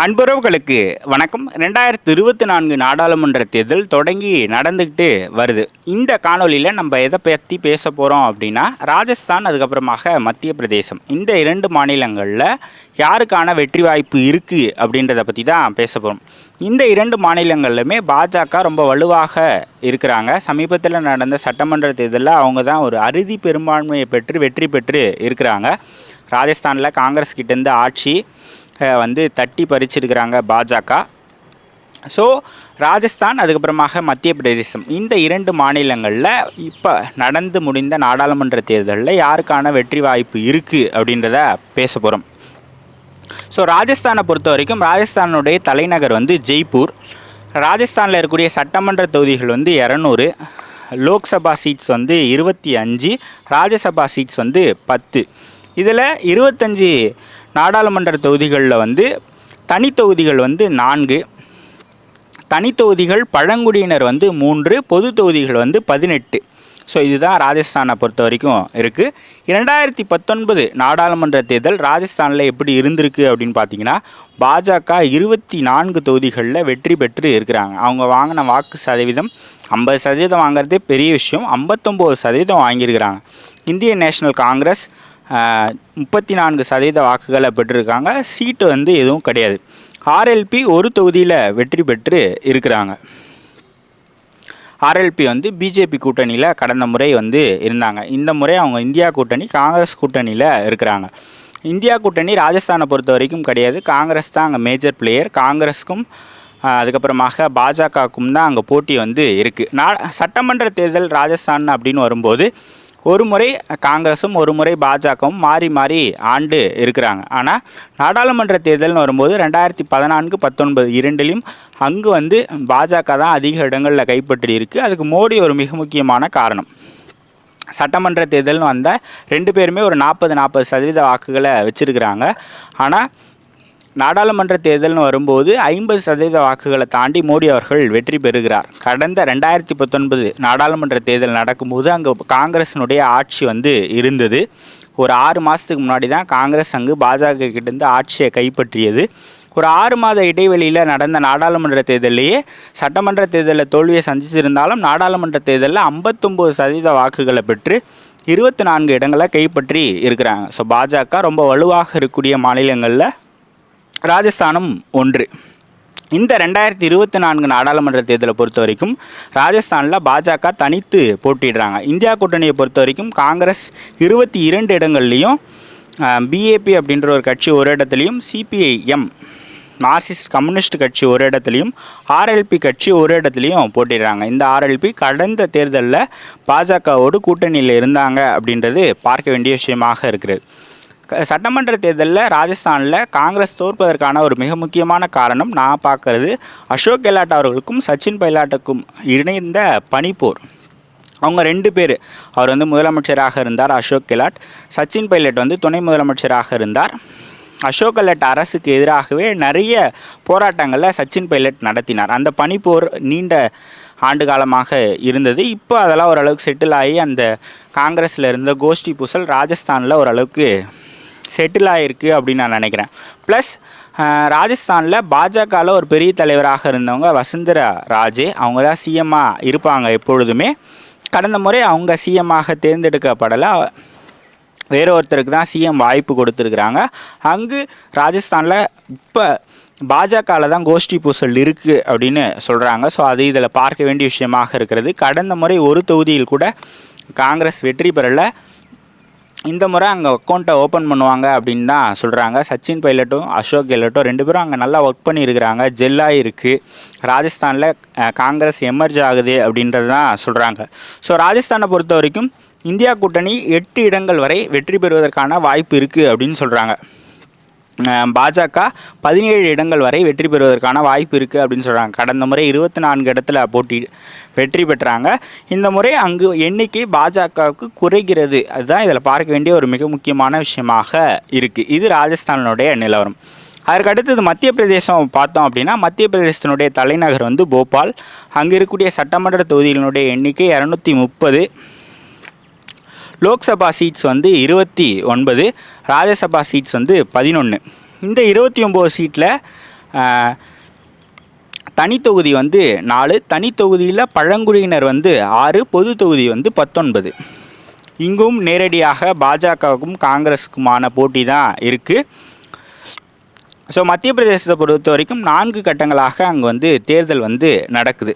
அன்புறவுகளுக்கு வணக்கம். ரெண்டாயிரத்தி இருபத்தி நான்கு நாடாளுமன்ற தேர்தல் தொடங்கி நடந்துக்கிட்டு வருது. இந்த காணொலியில் நம்ம எதை பற்றி பேச போகிறோம் அப்படின்னா ராஜஸ்தான் அதுக்கப்புறமாக மத்திய பிரதேசம். இந்த இரண்டு மாநிலங்களில் யாருக்கான வெற்றி வாய்ப்பு இருக்குது அப்படின்றத பற்றி தான் பேச போகிறோம் இந்த இரண்டு மாநிலங்கள்லுமே பாஜக ரொம்ப வலுவாக இருக்கிறாங்க. சமீபத்தில் நடந்த சட்டமன்ற தேர்தலில் அவங்க தான் ஒரு அறுதி பெரும்பான்மையை பெற்று வெற்றி பெற்று இருக்கிறாங்க. ராஜஸ்தானில் காங்கிரஸ் கிட்டேருந்து ஆட்சி வந்து தட்டி பறிச்சிருக்கிறாங்க பாஜக. ஸோ ராஜஸ்தான் அதுக்கப்புறமாக மத்திய பிரதேசம் இந்த இரண்டு மாநிலங்களில் இப்போ நடந்து முடிந்த நாடாளுமன்ற தேர்தலில் யாருக்கான வெற்றி வாய்ப்பு இருக்குது அப்படின்றத பேச போகிறோம் ஸோ ராஜஸ்தானை பொறுத்த வரைக்கும் ராஜஸ்தானுடைய தலைநகர் வந்து ஜெய்ப்பூர். ராஜஸ்தானில் இருக்கக்கூடிய சட்டமன்ற தொகுதிகள் வந்து இரநூறு லோக்சபா சீட்ஸ் வந்து இருபத்தி அஞ்சு ராஜ்யசபா சீட்ஸ் வந்து பத்து. இதில் இருபத்தஞ்சி நாடாளுமன்ற தொகுதிகளில் வந்து தனித்தொகுதிகள் வந்து நான்கு. தனித்தொகுதிகள் பழங்குடியினர் வந்து மூன்று பொது தொகுதிகள் வந்து பதினெட்டு. ஸோ இதுதான் ராஜஸ்தானை பொறுத்த வரைக்கும் இருக்குது இரண்டாயிரத்தி பத்தொன்பது நாடாளுமன்ற தேர்தல் ராஜஸ்தானில் எப்படி இருந்திருக்கு அப்படின்னு பார்த்தீங்கன்னா பாஜக இருபத்தி நான்கு தொகுதிகளில் வெற்றி பெற்று இருக்கிறாங்க. அவங்க வாங்கின வாக்கு சதவீதம் ஐம்பது சதவீதம் வாங்குறதே பெரிய விஷயம். ஐம்பத்தொம்போது சதவீதம் வாங்கியிருக்கிறாங்க. இந்திய நேஷனல் காங்கிரஸ் முப்பத்தி நான்கு சதவீத வாக்குகளை பெற்றிருக்காங்க. சீட்டு வந்து எதுவும் கிடையாது. ஆர்எல்பி ஒரு தொகுதியில் வெற்றி பெற்று இருக்கிறாங்க. ஆர்எல்பி வந்து பிஜேபி கூட்டணியில் கடந்த முறை வந்து இருந்தாங்க. இந்த முறை அவங்க இந்தியா கூட்டணி காங்கிரஸ் கூட்டணியில் இருக்கிறாங்க. இந்தியா கூட்டணி ராஜஸ்தானை பொறுத்த வரைக்கும் கிடையாது. காங்கிரஸ் தான் அங்கே மேஜர் பிளேயர் காங்கிரஸுக்கும் அதுக்கப்புறமாக பாஜகவுக்கும் தான் அங்கே போட்டி வந்து இருக்குது நா சட்டமன்ற தேர்தல் ராஜஸ்தான் அப்படின்னு வரும்போது ஒரு முறை காங்கிரஸும் ஒரு முறை பாஜகவும் மாறி மாறி ஆண்டு இருக்கிறாங்க. ஆனால் நாடாளுமன்ற தேர்தல்னு வரும்போது ரெண்டாயிரத்தி பதினான்கு பத்தொன்பது இரண்டிலையும் அங்கு வந்து பாஜக தான் அதிக இடங்களில் கைப்பற்றி இருக்குது அதுக்கு மோடி ஒரு மிக முக்கியமான காரணம். சட்டமன்ற தேர்தல்னு வந்தால் ரெண்டு பேருமே ஒரு நாற்பது நாற்பது சதவீத வாக்குகளை வச்சுருக்கிறாங்க. ஆனால் நாடாளுமன்ற தேர்தல்னு வரும்போது ஐம்பது சதவீத வாக்குகளை தாண்டி மோடி அவர்கள் வெற்றி பெறுகிறார். கடந்த ரெண்டாயிரத்தி பத்தொன்பது நாடாளுமன்ற தேர்தல் நடக்கும்போது அங்கே காங்கிரஸினுடைய ஆட்சி வந்து இருந்தது. ஒரு ஆறு மாதத்துக்கு முன்னாடி தான் காங்கிரஸ் அங்கு பாஜக கிட்டேருந்து ஆட்சியை கைப்பற்றியது. ஒரு ஆறு மாத இடைவெளியில் நடந்த நாடாளுமன்ற தேர்தலிலேயே சட்டமன்ற தேர்தலில் தோல்வியை சந்திச்சிருந்தாலும் நாடாளுமன்ற தேர்தலில் ஐம்பத்தொம்போது சதவீத வாக்குகளை பெற்று இருபத்தி நான்கு இடங்களை கைப்பற்றி இருக்கிறாங்க. ஸோ பாஜக ரொம்ப வலுவாக இருக்கக்கூடிய மாநிலங்களில் ராஜஸ்தானும் ஒன்று. இந்த ரெண்டாயிரத்தி இருபத்தி நான்கு நாடாளுமன்ற தேர்தலை பொறுத்த வரைக்கும் ராஜஸ்தானில் பாஜக தனித்து போட்டிடுறாங்க இந்தியா கூட்டணியை பொறுத்த வரைக்கும் காங்கிரஸ் இருபத்தி இரண்டு இடங்கள்லையும் பிஏபி அப்படின்ற ஒரு கட்சி ஒரு இடத்துலையும் சிபிஐஎம் மார்க்சிஸ்ட் கம்யூனிஸ்ட் கட்சி ஒரு இடத்துலையும் ஆர்எல்பி கட்சி ஒரு இடத்துலையும் போட்டிடுறாங்க இந்த ஆர்எல்பி கடந்த தேர்தலில் பாஜகவோடு கூட்டணியில் இருந்தாங்க அப்படின்றது பார்க்க வேண்டிய விஷயமாக இருக்கிறது. சட்டமன்ற தேர்தலில் ராஜஸ்தானில் காங்கிரஸ் தோற்பதற்கான ஒரு மிக முக்கியமான காரணம் நான் பார்க்கறது அசோக் கெலாட் அவர்களுக்கும் சச்சின் பைலாட்டுக்கும் இணைந்த பனிப்போர். அவங்க ரெண்டு பேர். அவர் வந்து முதலமைச்சராக இருந்தார் அசோக் கெலாட். சச்சின் பைலட் வந்து துணை முதலமைச்சராக இருந்தார். அசோக் கெலாட் அரசுக்கு எதிராகவே நிறைய போராட்டங்களை சச்சின் பைலட் நடத்தினார். அந்த பனிப்போர் நீண்ட ஆண்டு காலமாக இருந்தது. இப்போ அதெல்லாம் ஓரளவுக்கு செட்டில் ஆகி அந்த காங்கிரஸில் இருந்த கோஷ்டி பூசல் ராஜஸ்தானில் ஓரளவுக்கு செட்டில் ஆகிருக்கு அப்படின்னு நான் நினைக்கிறேன். ப்ளஸ் ராஜஸ்தானில் பாஜகவில் ஒரு பெரிய தலைவராக இருந்தவங்க வசுந்தரா ராஜே. அவங்க தான் சிஎம்மாக இருப்பாங்க எப்பொழுதுமே. கடந்த முறை அவங்க சிஎம்மாக தேர்ந்தெடுக்கப்படலை. வேற ஒருத்தருக்கு தான் சிஎம் வாய்ப்பு கொடுத்துருக்குறாங்க. அங்கு ராஜஸ்தானில் இப்போ பாஜகவில் தான் கோஷ்டி பூசல் இருக்குது அப்படின்னு சொல்கிறாங்க ஸோ அது இதில் பார்க்க வேண்டிய விஷயமாக இருக்கிறது. கடந்த முறை ஒரு தொகுதியில் கூட காங்கிரஸ் வெற்றி பெறலை. இந்த முறை அங்கே அக்கௌண்ட்டை ஓப்பன் பண்ணுவாங்க அப்படின்னு தான் சொல்கிறாங்க சச்சின் பைலட்டும் அசோக் கெலட்டும் ரெண்டு பேரும் அங்கே நல்லா ஒர்க் பண்ணியிருக்கிறாங்க. ஜெல்லாக இருக்குது ராஜஸ்தானில் காங்கிரஸ் எமர்ஜ் ஆகுது அப்படின்றது தான் சொல்கிறாங்க ஸோ ராஜஸ்தானை பொறுத்த வரைக்கும் இந்தியா கூட்டணி எட்டு இடங்கள் வரை வெற்றி பெறுவதற்கான வாய்ப்பு இருக்குது அப்படின்னு சொல்கிறாங்க பாஜக பதினேழு இடங்கள் வரை வெற்றி பெறுவதற்கான வாய்ப்பு இருக்குது அப்படின்னு சொல்கிறாங்க கடந்த முறை இருபத்தி நான்கு இடத்துல போட்டி வெற்றி பெற்றாங்க. இந்த முறை அங்கு எண்ணிக்கை பாஜகவுக்கு குறைகிறது. அதுதான் இதில் பார்க்க வேண்டிய ஒரு மிக முக்கியமான விஷயமாக இருக்குது இது ராஜஸ்தானுடைய நிலவரம். அதற்கு அடுத்தது மத்திய பிரதேசம் பார்த்தோம் அப்படின்னா மத்திய பிரதேசத்தினுடைய தலைநகர் வந்து போபால். அங்கே இருக்கக்கூடிய சட்டமன்ற தொகுதிகளினுடைய எண்ணிக்கை இரநூத்தி முப்பது. லோக்சபா சீட்ஸ் வந்து இருபத்தி ஒன்பது ராஜ்யசபா சீட்ஸ் வந்து பதினொன்று இந்த இருபத்தி ஒம்பது சீட்டில் தனித்தொகுதி வந்து நாலு தனித்தொகுதியில் பழங்குடியினர் வந்து ஆறு பொது தொகுதி வந்து பத்தொன்பது. இங்கும் நேரடியாக பாஜகவுக்கும் காங்கிரஸுக்குமான போட்டி தான் இருக்குது ஸோ மத்திய பிரதேசத்தை பொறுத்த வரைக்கும் நான்கு கட்டங்களாக அங்கே வந்து தேர்தல் வந்து நடக்குது.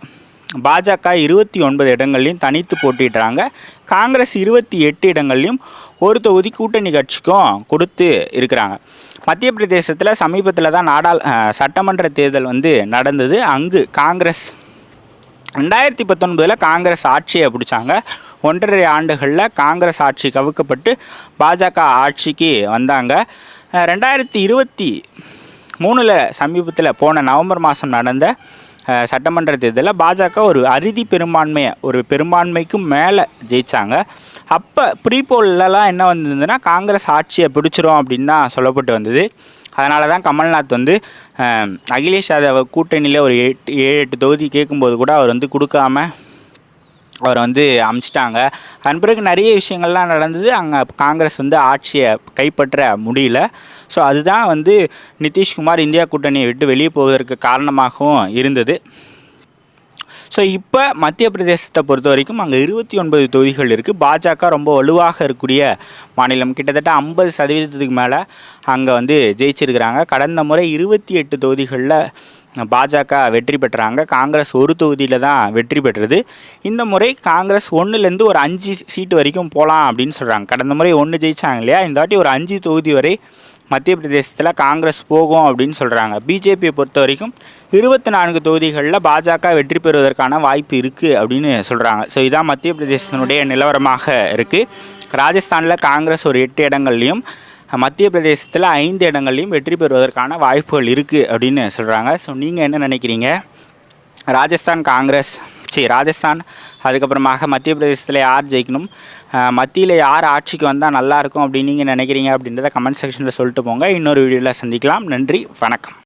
பாஜக இருபத்தி ஒன்பது இடங்கள்லையும் தனித்து போட்டிடுறாங்க காங்கிரஸ் இருபத்தி எட்டு இடங்கள்லையும் ஒரு தொகுதி கூட்டணி கட்சிக்கும் கொடுத்து இருக்கிறாங்க. மத்திய பிரதேசத்தில் சமீபத்தில் தான் நாடாள் சட்டமன்ற தேர்தல் வந்து நடந்தது. அங்கு காங்கிரஸ் ரெண்டாயிரத்தி பத்தொன்பதில் காங்கிரஸ் ஆட்சியை பிடிச்சாங்க. ஒன்றரை ஆண்டுகளில் காங்கிரஸ் ஆட்சி கவுக்கப்பட்டு பாஜக ஆட்சிக்கு வந்தாங்க. ரெண்டாயிரத்தி இருபத்தி மூணில் சமீபத்தில் போன நவம்பர் மாதம் நடந்த சட்டமன்ற தேர்தலில் பாஜக ஒரு அறுதி பெரும்பான்மையை ஒரு பெரும்பான்மைக்கும் மேலே ஜெயித்தாங்க அப்போ ப்ரீபோல்லலாம் என்ன வந்திருந்ததுன்னா காங்கிரஸ் ஆட்சியை பிடிச்சிரும் அப்படின்னு தான் சொல்லப்பட்டு வந்தது. அதனால தான் கமல்நாத் வந்து அகிலேஷ் யாதவ் கூட்டணியில் ஒரு எட்டு ஏழு எட்டு தொகுதி கேட்கும்போது கூட அவர் வந்து கொடுக்காம அவரை வந்து அமிச்சிட்டாங்க. அதன் பிறகு நிறைய விஷயங்கள்லாம் நடந்தது. அங்கே காங்கிரஸ் வந்து ஆட்சியை கைப்பற்ற முடியல. ஸோ அதுதான் வந்து நிதிஷ்குமார் இந்தியா கூட்டணியை விட்டு வெளியே போவதற்கு காரணமாகவும் இருந்தது. ஸோ இப்போ மத்திய பிரதேசத்தை பொறுத்த வரைக்கும் அங்கே இருபத்தி ஒன்பது தொகுதிகள் இருக்குது பாஜக ரொம்ப வலுவாக இருக்கக்கூடிய மாநிலம். கிட்டத்தட்ட ஐம்பது சதவீதத்துக்கு மேலே அங்கே வந்து ஜெயிச்சிருக்கிறாங்க. கடந்த முறை இருபத்தி எட்டு தொகுதிகளில் பாஜக வெற்றி பெற்றாங்க. காங்கிரஸ் ஒரு தொகுதியில் தான் வெற்றி பெற்றது. இந்த முறை காங்கிரஸ் ஒன்றுலேருந்து ஒரு அஞ்சு சீட்டு வரைக்கும் போகலாம் அப்படின்னு சொல்கிறாங்க கடந்த முறை ஒன்று ஜெயிச்சாங்க இல்லையா? இந்த வாட்டி ஒரு அஞ்சு தொகுதி வரை மத்திய பிரதேசத்தில் காங்கிரஸ் போகும் அப்படின்னு சொல்கிறாங்க பிஜேபியை பொறுத்த வரைக்கும் இருபத்தி நான்கு தொகுதிகளில் பாஜக வெற்றி பெறுவதற்கான வாய்ப்பு இருக்குது அப்படின்னு சொல்கிறாங்க ஸோ இதான் மத்திய பிரதேசத்தினுடைய நிலவரமாக இருக்குது ராஜஸ்தானில் காங்கிரஸ் ஒரு எட்டு இடங்கள்லையும் மத்திய பிரதேசத்தில் ஐந்து இடங்கள்லையும் வெற்றி பெறுவதற்கான வாய்ப்புகள் இருக்குது அப்படின்னு சொல்கிறாங்க ஸோ நீங்கள் என்ன நினைக்கிறீங்க? ராஜஸ்தான் காங்கிரஸ் சரி ராஜஸ்தான் அதுக்கப்புறமாக மத்திய பிரதேசத்தில் யார் ஜெயிக்கணும்? மத்தியில் யார் ஆட்சிக்கு வந்தால் நல்லாயிருக்கும் அப்படின்னு நீங்கள் நினைக்கிறீங்க அப்படின்றத கமெண்ட் செக்ஷனில் சொல்லிட்டு போங்க. இன்னொரு வீடியோவில் சந்திக்கலாம். நன்றி வணக்கம்.